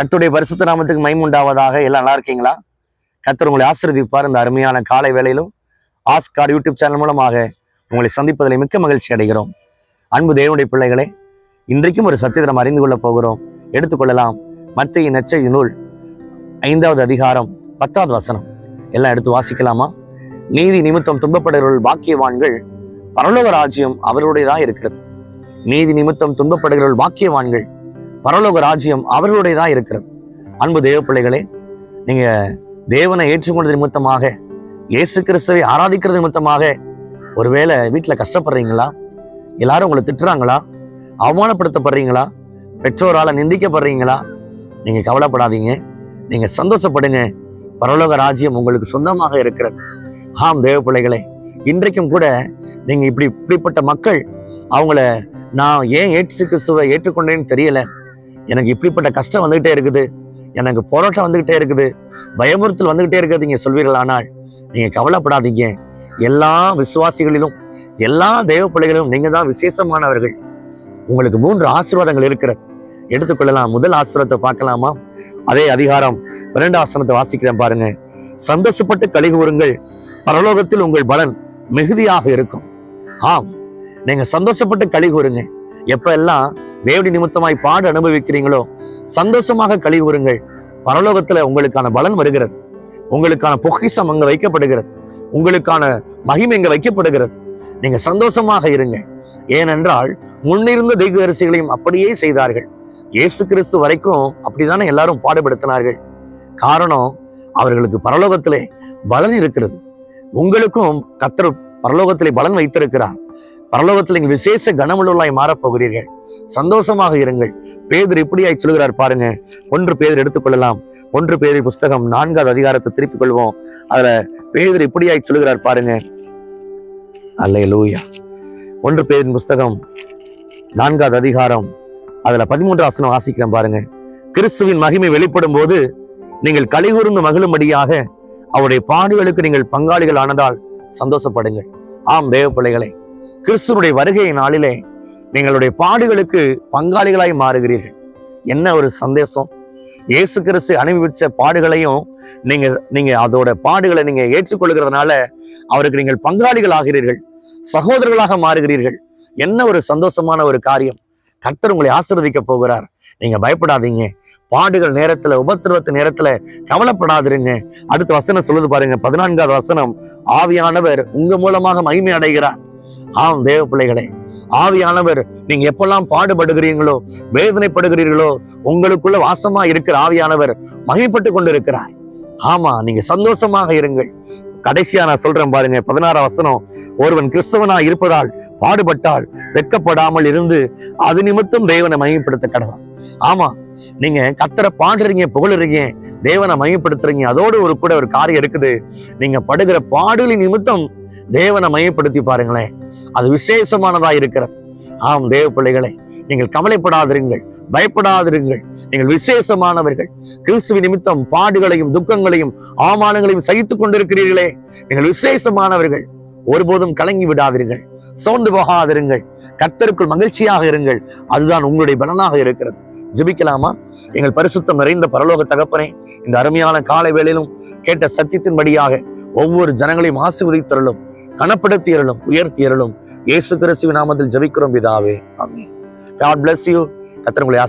கத்துடைய பரிசுத்த நாமத்துக்கு மைமுண்டாவதாக. எல்லாம் நல்லா இருக்கீங்களா? கர்த்தர் உங்களை ஆசிர்வதிப்பார் இந்த அருமையான காலை வேளையிலும். ஆஸ்கார் யூடியூப் சேனல் மூலமாக உங்களை சந்திப்பதில் மிக்க மகிழ்ச்சி அடைகிறோம். அன்பு தேவனுடைய பிள்ளைகளே இன்றைக்கும் ஒரு சத்தியத்தை நாம் அறிந்து கொள்ளப் போகிறோம். எடுத்துக்கொள்ளலாம். மத்திய நச்சை நூல் ஐந்தாவது அதிகாரம் பத்தாவது வசனம். எல்லாம் எடுத்து வாசிக்கலாமா? நீதி நிமித்தம் துன்பப்படுகிறவர்கள் பாக்கியவான்கள் பரலோக ராஜ்யம் அவர்களுடையதா இருக்கிறது. நீதி நிமித்தம் துன்பப்படுகிறவர்கள் பாக்கியவான்கள் பரலோக ராஜ்யம் அவர்களுடையதா இருக்கிறது. அன்பு தேவ பிள்ளைகளே நீங்க தேவனை ஏற்றுக்கொண்டது நிமித்தமாக இயேசு கிறிஸ்துவை ஆராதிக்கிறது நிமித்தமாக ஒருவேளை வீட்டில் கஷ்டப்படுறீங்களா? எல்லாரும் உங்களை திட்டுறாங்களா? அவமானப்படுத்தப்படுறீங்களா? பெற்றோரால் நிந்திக்கப்படுறீங்களா? நீங்க கவலைப்படாதீங்க. நீங்க சந்தோஷப்படுங்க. பரலோக ராஜ்யம் உங்களுக்கு சொந்தமாக இருக்கிறது. ஆம் தேவ பிள்ளைகளே இன்றைக்கும் கூட நீங்க இப்படி இப்படிப்பட்ட மக்கள் அவங்கள நான் ஏன் ஏற்று கிறிஸ்துவை ஏற்றுக்கொண்டேன்னு தெரியல. எனக்கு இப்படிப்பட்ட கஷ்டம் வந்துகிட்டே இருக்குது. எனக்கு போராட்டம் வந்துகிட்டே இருக்குது. பயமுறுத்தல் வந்துகிட்டே இருக்குது. நீங்க சொல்வீர்களானால் நீங்கள் கவலைப்படாதீங்க. எல்லா விசுவாசிகளிலும் எல்லா தெய்வ பிள்ளைகளிலும் நீங்கள் தான் விசேஷமானவர்கள். உங்களுக்கு மூன்று ஆசீர்வாதங்கள் இருக்கிறது. எடுத்துக்கொள்ளலாம் முதல் ஆசிரத்தை பார்க்கலாமா? அதே அதிகாரம் இரண்டு ஆசனத்தை வாசிக்கிறேன் பாருங்க. சந்தோஷப்பட்டு கழி கூறுங்கள் பரலோகத்தில் உங்கள் பலன் மிகுதியாக இருக்கும். ஆம். நீங்க சந்தோஷப்பட்டு கழி கூறுங்க எப்ப எல்லாம் தேவடி நிமித்தமாய் பாடு அனுபவிக்கிறீங்களோ சந்தோஷமாக கழிவுறுங்கள். பரலோகத்துல உங்களுக்கான பலன் வருகிறது. உங்களுக்கான பொக்கிசம் அங்க வைக்கப்படுகிறது. உங்களுக்கான மகிமை இங்க வைக்கப்படுகிறது. நீங்க சந்தோஷமாக இருங்க. ஏனென்றால் முன்னிருந்த தெய்வரிசிகளையும் அப்படியே செய்தார்கள். இயேசு கிறிஸ்து வரைக்கும் அப்படித்தானே எல்லாரும் பாடுபடுத்தினார்கள். காரணம் அவர்களுக்கு பரலோகத்திலே பலன் இருக்கிறது. உங்களுக்கும் கத்தர் பரலோகத்திலே பலன் வைத்திருக்கிறார். பரலோகத்தில் நீங்கள் விசேஷ கனமுள்ளவர்களாய் மாறப் போகிறீர்கள் சந்தோஷமாக இருங்கள். பேதர் இப்படியாய் சொல்கிறார் பாருங்க. ஒன்று பேதர் எடுத்துக்கொள்ளலாம். ஒன்று பேதர் புஸ்தகம் நான்காவது அதிகாரத்தை திருப்பிக் கொள்வோம். அதுல பேதர் இப்படியாய் சொல்கிறார் பாருங்க. அல்லே லூயா ஒன்று பேரின் புஸ்தகம் நான்காவது அதிகாரம். அதுல பதிமூன்று ஆசனம் வாசிக்கிறேன் பாருங்க. கிறிஸ்துவின் மகிமை வெளிப்படும் போது நீங்கள் கலிகூர்ந்து மகிழும்படியாக அவருடைய பாடுகளுக்கு நீங்கள் பங்காளிகள் ஆனதால் சந்தோஷப்படுங்கள். ஆம் தேவ பிள்ளைகளை. கிறிஸ்துனுடைய வருகை நாளிலே நீங்களுடைய பாடுகளுக்கு பங்காளிகளாய் மாறுகிறீர்கள். என்ன ஒரு சந்தேசம்? இயேசு கிறிஸ்து அனுபவிச்ச பாடுகளையும் நீங்க நீங்க அதோட பாடுகளை நீங்க ஏற்றுக்கொள்கிறதுனால அவருக்கு நீங்கள் பங்காளிகள் ஆகிறீர்கள் சகோதரர்களாக மாறுகிறீர்கள். என்ன ஒரு சந்தோஷமான ஒரு காரியம்? கர்த்தர் உங்களை ஆசிர்வதிக்க போகிறார். நீங்க பயப்படாதீங்க. பாடுகள் நேரத்துல உபத்திரவத்து நேரத்துல கவலைப்படாதிருங்க. அடுத்த வசனம் சொல்லுது பாருங்க பதினான்காவது வசனம். ஆவியானவர் உங்க மூலமாக மகிமை அடைகிறார். ஆம் தேவ பிள்ளைகளே ஆவியானவர் நீங்க எப்பெல்லாம் பாடுபடுகிறீங்களோ வேதனைப்படுகிறீர்களோ உங்களுக்குள்ள வாசமா இருக்கிற ஆவியானவர் மகிழ்பட்டு கொண்டிருக்கிறார். ஆமா நீங்க சந்தோஷமாக இருங்கள். கடைசியா நான் சொல்றேன் பாருங்க பதினாறாம் வசனம் ஒருவன் கிறிஸ்தவனா இருப்பதால் பாடுபட்டால் வெட்கப்படாமல் இருந்து அது நிமித்தம் தேவனை மகிமைப்படுத்த கடலாம் ஆமா நீங்க கத்தரை பாடுறீங்க புகழுறீங்க தேவனை மையப்படுத்துறீங்க அதோடு ஒரு கூட ஒரு காரியம் இருக்குது. நீங்க படுகிற பாடுகளின் நிமித்தம் தேவனை மையப்படுத்தி பாருங்களேன். அது விசேஷமானதா இருக்கிறது. ஆம் தேவ பிள்ளைகளை நீங்கள் கவலைப்படாதிருங்கள் பயப்படாதிருங்கள். நீங்கள் விசேஷமானவர்கள். கிறிஸ்துவ நிமித்தம் பாடுகளையும் துக்கங்களையும் அவமானங்களையும் சகித்துக் கொண்டிருக்கிறீர்களே. நீங்கள் விசேஷமானவர்கள். ஒருபோதும் கலங்கி விடாதீர்கள். சோர்ந்து போகாதிருங்கள். கத்தருக்குள் மகிழ்ச்சியாக இருங்கள். அதுதான் உங்களுடைய பலனாக இருக்கிறது. ஜபிக்கலாமா? எங்கள் பரிசுத்தம் நிறைந்த பரலோக தகப்பனே இந்த அருமையான காலை வேளையிலும் கேட்ட சத்தியத்தின்படியாக ஒவ்வொரு ஜனங்களையும் ஆசீர்வதித்தருளும் கனப்படுத்தியருளும் உயர்த்தியருளும். இயேசு கிறிஸ்துவின் நாமத்தில் ஜபிக்கிறோம் பிதாவே. ஆமென். காட் பிளஸ் யூ கர்த்தர் உங்களை